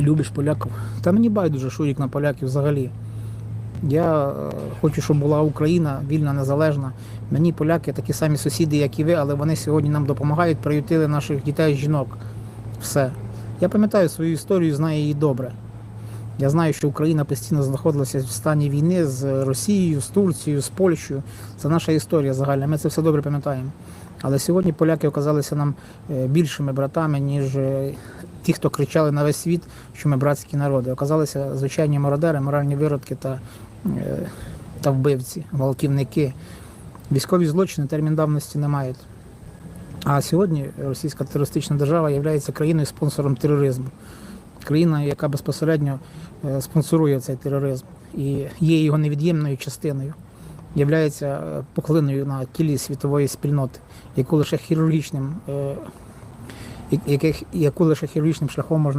Любиш поляків. Та мені байдуже шурік на поляків взагалі. Я е, хочу, щоб була Україна вільна, незалежна. Мені поляки такі самі сусіди, як і ви, але вони сьогодні нам допомагають, приютили наших дітей, жінок. Все. Я пам'ятаю свою історію, знаю її добре. Я знаю, що Україна постійно знаходилася в стані війни з Росією, з Турцією, з Польщею. Це наша історія загальна. Ми це все добре пам'ятаємо. Але сьогодні поляки оказалися нам е, більшими братами, ніж е, ті, хто кричали на весь світ, що ми братські народи. Оказалися звичайні мародери, моральні виродки та, е, та вбивці, гвалтівники. Військові злочини термін давності не мають. А сьогодні російська терористична держава є країною спонсором тероризму. Країна, яка безпосередньо е, спонсорує цей тероризм і є його невід'ємною частиною, являється е, пухлиною на тілі світової спільноти, яку лише хірургічним, яких- яку лише хірургічним шляхом можна.